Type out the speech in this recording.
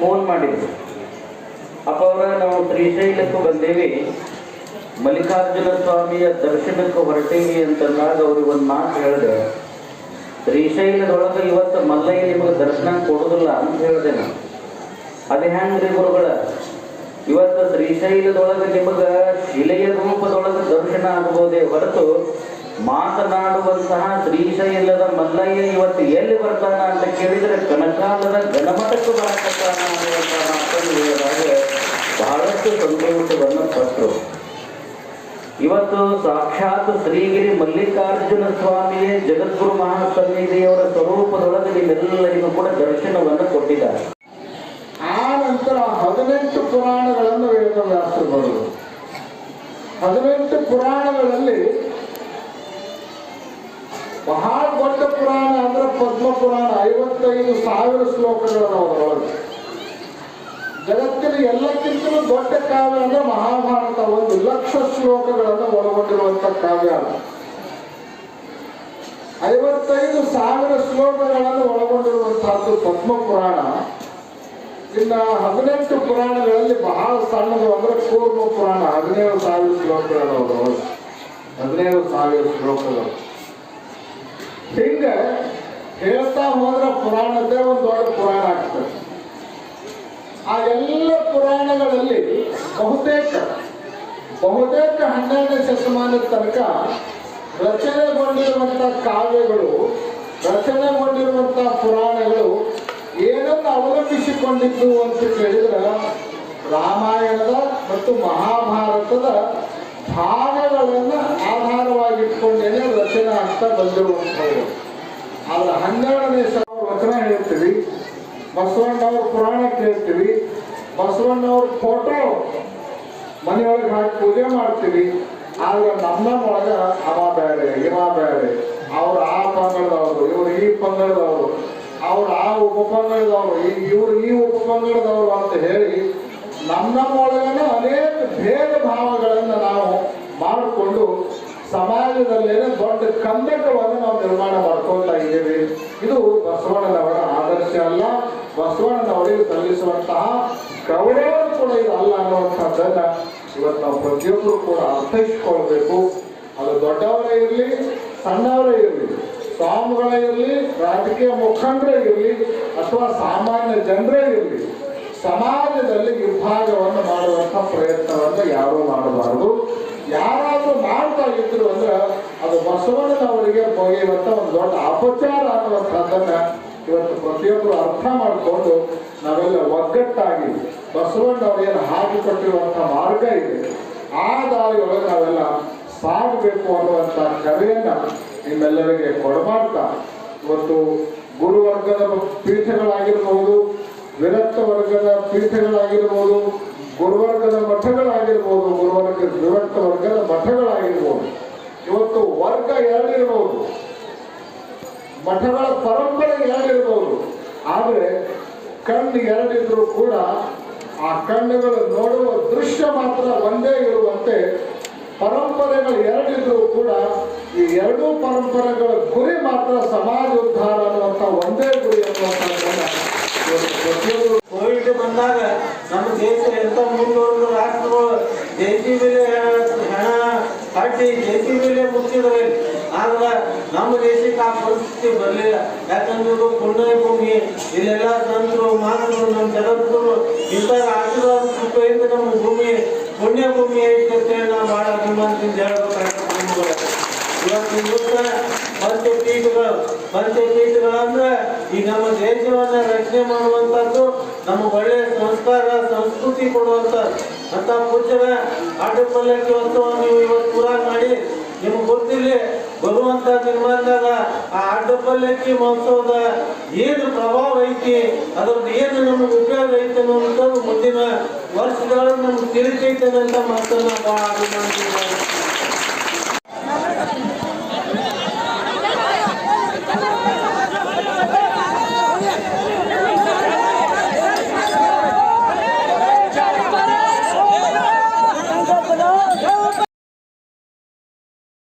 Phone ಮಾಡಿದ್ರು. ಅಪ್ಪ ಅವರ, ನಾವು ಶ್ರೀಶೈಲಕ್ಕೂ ಬಂದೇವಿ. ಮಲ್ಲಿಕಾರ್ಜುನ ಸ್ವಾಮಿಯ ದರ್ಶನಕ್ಕೆ ಹೊರಟೇವಿ ಅಂತಂದಾಗ ಅವ್ರಿಗೆ ಒಂದು ಮಾತು ಹೇಳಿದೆ. ಶ್ರೀಶೈಲದೊಳಗೆ ಇವತ್ತು ಮಲ್ಲಯ್ಯ ನಿಮಗೆ ದರ್ಶನ ಕೊಡೋದಿಲ್ಲ ಅಂತ ಹೇಳಿದೆ ನಾನು. ಅದು ಹೆಂಗ್ರಿ ಗುರುಗಳ? ಇವತ್ತು ಶ್ರೀಶೈಲದೊಳಗೆ ನಿಮಗೆ ಶಿಲೆಯ ರೂಪದೊಳಗೆ ದರ್ಶನ ಆಗ್ಬೋದೇ ಹೊರತು ಮಾತನಾಡುವಂತಹ ಶ್ರೀಶೈಲದ ಮಲ್ಲಯ್ಯ ಇವತ್ತು ಎಲ್ಲಿ ಬರ್ತಾನ ಅಂತ ಕೇಳಿದ್ರೆ ಕನಕಾಲದ ಗಣ ಪಟ್ಟರು ಇವತ್ತು ಸಾಕ್ಷಾತ್ ಶ್ರೀಗಿರಿ ಮಲ್ಲಿಕಾರ್ಜುನ ಸ್ವಾಮಿಯೇ ಜಗದ್ಗುರು ಮಹಾಸನ್ನಿಧಿಯವರ ಸ್ವರೂಪದೊಳಗೆ ನಿಮ್ಮೆಲ್ಲರಿಗೂ ಕೂಡ ದರ್ಶನವನ್ನು ಕೊಟ್ಟಿದ್ದಾರೆ. ಆ ನಂತರ ಹದಿನೆಂಟು ಪುರಾಣಗಳನ್ನು ವೇದವ್ಯಾಸರು ಬರೆದರು ಹದಿನೆಂಟು ಪುರಾಣಗಳಲ್ಲಿ ಬಹಳ ದೊಡ್ಡ ಪುರಾಣ ಅಂದ್ರೆ ಪದ್ಮ ಪುರಾಣ ಐವತ್ತೈದು ಸಾವಿರ ಶ್ಲೋಕಗಳನ್ನು ಅದರೊಳಗೆ. ಜಗತ್ತಿನ ಎಲ್ಲಕ್ಕಿಂತಲೂ ದೊಡ್ಡ ಕಾವ್ಯ ಅಂದ್ರೆ ಮಹಾಭಾರತ. ಒಂದು ಲಕ್ಷ ಶ್ಲೋಕಗಳನ್ನು ಒಳಗೊಂಡಿರುವಂತ ಕಾವ್ಯ. ಐವತ್ತೈದು ಸಾವಿರ ಶ್ಲೋಕಗಳನ್ನು ಒಳಗೊಂಡಿರುವಂತಹದ್ದು ಪದ್ಮ ಪುರಾಣ ಇನ್ನ ಹದಿನೆಂಟು ಪುರಾಣಗಳಲ್ಲಿ ಬಹಳ ಸಣ್ಣದು ಅಂದ್ರೆ ಕೂರ್ಮ ಪುರಾಣ. ಹದಿನೇಳು ಸಾವಿರ ಶ್ಲೋಕಗಳು ಅದ್ರೊಳಗೆ. ಹದಿನೇಳು ಸಾವಿರ ಶ್ಲೋಕಗಳು. ಹಿಂಗ ಹೇಳ್ತಾ ಹೋದ್ರೆ ಪುರಾಣದ್ದೇ ಒಂದು ದೊಡ್ಡ ಪುರಾಣ ಆಗ್ತದೆ. ಆ ಎಲ್ಲ ಪುರಾಣಗಳಲ್ಲಿ ಬಹುತೇಕ ಬಹುತೇಕ ಹನ್ನೆರಡನೇ ಶತಮಾನದ ತನಕ ರಚನೆಗೊಂಡಿರುವಂಥ ಕಾವ್ಯಗಳು, ರಚನೆಗೊಂಡಿರುವಂಥ ಪುರಾಣಗಳು ಏನನ್ನು ಅವಲಂಬಿಸಿಕೊಂಡಿದ್ದು ಅಂತ ಕೇಳಿದ್ರೆ ರಾಮಾಯಣದ ಮತ್ತು ಮಹಾಭಾರತದ ಭಾಗಗಳನ್ನು ಆಧಾರವಾಗಿಟ್ಕೊಂಡೇನೆ ರಚನೆ ಆಗ್ತಾ ಬಂದಿರುವಂಥದ್ದು ಆದ್ರೆ ಹನ್ನೆರಡನೇ ಸಾವಿರ ರಚನೆ ಹೇಳ್ತೀವಿ. ಬಸವಣ್ಣವ್ರ ಪುರಾಣ ಕೇಳ್ತೀವಿ, ಬಸವಣ್ಣವ್ರ ಫೋಟೋ ಮನೆಯೊಳಗೆ ಹಾಕಿ ಪೂಜೆ ಮಾಡ್ತೀವಿ. ಆದ್ರೆ ನಮ್ಮ ಒಳಗ ಅವ ಬೇರೆ, ಇವ ಬೇರೆ, ಅವ್ರು ಆ ಪಂಗಡದವರು, ಇವ್ರು ಈ ಪಂಗಡದವರು, ಅವ್ರು ಆ ಉಪಪಂಗಡದವರು ಇವ್ರು ಈ ಉಪಪಂಗಡದವರು ಅಂತ ಹೇಳಿ ನಮ್ಮ ಒಳಗನೆ ಅನೇಕ ಭೇದ ಭಾವಗಳನ್ನು ನಾವು ಮಾಡಿಕೊಂಡು ಸಮಾಜದಲ್ಲೇನೆ ದೊಡ್ಡ ಕಂದಕವನ್ನು ನಾವು ನಿರ್ಮಾಣ ಮಾಡ್ಕೊಳ್ತಾ ಇದ್ದೀವಿ. ಇದು ಬಸವಣ್ಣನವರ ಆದರ್ಶ ಅಲ್ಲ. ಬಸವಣ್ಣನವರಿಗೆ ಸಲ್ಲಿಸುವಂತಹ ಗೌರವ ಕೂಡ ಇದು ಅಲ್ಲ ಅನ್ನುವಂಥದ್ದನ್ನ ಇವತ್ತು ನಾವು ಪ್ರತಿಯೊಬ್ಬರು ಕೂಡ ಅರ್ಥೈಸ್ಕೊಳ್ಬೇಕು. ಅದು ದೊಡ್ಡವರೇ ಇರಲಿ, ಸಣ್ಣವರೇ ಇರಲಿ, ಸ್ವಾಮಿಗಳೇ ಇರಲಿ, ರಾಜಕೀಯ ಮುಖಂಡರೇ ಇರಲಿ, ಅಥವಾ ಸಾಮಾನ್ಯ ಜನರೇ ಇರಲಿ, ಸಮಾಜದಲ್ಲಿ ವಿಭಾಗವನ್ನು ಮಾಡುವಂಥ ಪ್ರಯತ್ನವನ್ನು ಯಾರೂ ಮಾಡಬಾರದು. ಯಾರಾದರೂ ಮಾಡ್ತಾ ಇದ್ರು ಅಂದ್ರೆ ಅದು ಬಸವಣ್ಣನವರಿಗೆ ಬಗೆಯುವಂತ ಒಂದು ದೊಡ್ಡ ಅಪಚಾರ ಅನ್ನುವಂಥದ್ದನ್ನ ಇವತ್ತು ಪ್ರತಿಯೊಬ್ಬರು ಅರ್ಥ ಮಾಡಿಕೊಂಡು ನಾವೆಲ್ಲ ಒಗ್ಗಟ್ಟಾಗಿ ಬಸವಣ್ಣವ್ರು ಏನು ಹಾಕಿಕೊಟ್ಟಿರುವಂಥ ಮಾರ್ಗ ಇದೆ. ಆ ದಾರಿಯೊಳಗೆ ನಾವೆಲ್ಲ ಸಾಗಬೇಕು ಅನ್ನುವಂಥ ಕರೆಯನ್ನ ನಿಮ್ಮೆಲ್ಲರಿಗೆ ಕೊಡಮಾಡ್ತಾ ಇವತ್ತು ಗುರುವರ್ಗದ ಪೀಠಗಳಾಗಿರ್ಬೋದು ವಿರಕ್ತ ವರ್ಗದ ಪೀಠಗಳಾಗಿರ್ಬೋದು, ಗುರುವರ್ಗದ ಮಠಗಳಾಗಿರ್ಬೋದು, ಗುರುವರ್ಗ ವಿರಕ್ತ ವರ್ಗದ ಮಠಗಳಾಗಿರ್ಬೋದು. ಇವತ್ತು ವರ್ಗ ಎರಡಿರ್ಬೋದು. ಮಠಗಳ ಪರಂಪರೆ ಎರಡಿರ್ಬೋದು ಆದರೆ ಕಣ್ಣು ಎರಡಿದ್ರು ಕೂಡ ಆ ಕಣ್ಣುಗಳು ನೋಡುವ ದೃಶ್ಯ ಮಾತ್ರ ಒಂದೇ ಇರುವಂತೆ ಪರಂಪರೆಗಳು ಎರಡಿದ್ರು ಕೂಡ ಈ ಎರಡೂ ಪರಂಪರೆಗಳ ಗುರಿ ಮಾತ್ರ ಸಮಾಜ ಉದ್ಧಾರ ಅನ್ನುವಂಥ ಒಂದೇ ಗುರಿ ಅನ್ನುವಂತ ಪ್ರತಿಯೊಬ್ಬರು ಕೋವಿಡ್ ಬಂದಾಗ ನಮ್ಮ ದೇಶ ಎಂತ ಮುಂದುವರೆದ ರಾಷ್ಟ್ರಗಳು ಜೈಸಿ ಮೇಲೆ ಹಣ ಕಟ್ಟಿ ಸಿ ಬೆಲೆ ಬರಲಿಲ್ಲ. ಯಾಕಂದ್ರೆ ಪುಣ್ಯ ಭೂಮಿ ಇಲ್ಲೆಲ್ಲ ಸಂತರು ಮಾನವರು ನಮ್ಮ ಜಗದ್ಗುರು ಇಂಥ ಆಶೀರ್ವಾದ ಕೃಪೆಯಿಂದ ನಮ್ಮ ಭೂಮಿ ಪುಣ್ಯ ಭೂಮಿ ಐತೆ ನಾವು ಭಾಳ ಅಭಿಮಾನದಿಂದ ಹೇಳ್ಬೇಕಾಗ್ತದೆ ಇವತ್ತು ದಿವಸ ಪಂಚಪೀಠಗಳು ಪಂಚಪೀಠಗಳಂದ್ರೆ ಈ ನಮ್ಮ ದೇಶವನ್ನ ರಕ್ಷಣೆ ಮಾಡುವಂತದ್ದು, ನಮಗೆ ಒಳ್ಳೆಯ ಸಂಸ್ಕಾರ, ಸಂಸ್ಕೃತಿ ಕೊಡುವಂತ ಅಂತ ಪೂಜ್ಯರ ಆಟಪಲ್ಲಕ್ಕಿ ಅಂತ ನೀವು ಇವತ್ತು ಪೂರ ಮಾಡಿ. ನಿಮ್ಗೆ ಗೊತ್ತಿಲ್ಲ ಬರುವಂತ ನಿರ್ಮಾಣದಾಗ ಅಡ್ಡಪಲ್ಲಕ್ಕಿ ಮಹೋತ್ಸವದ ಏನು ಪ್ರಭಾವ ಐತಿ, ಅದ್ರದ್ದು ಏನು ನಮಗೆ ಉಪಯೋಗ ಐತೆ ಅನ್ನೋದು ಮುಂದಿನ ವರ್ಷಗಳನ್ನು ನಮ್ಗೆ ತಿಳಿತೈತೆ ಅಂತ ಮಾತನ್ನ ಭಾಳ ಅಭಿಮಾನ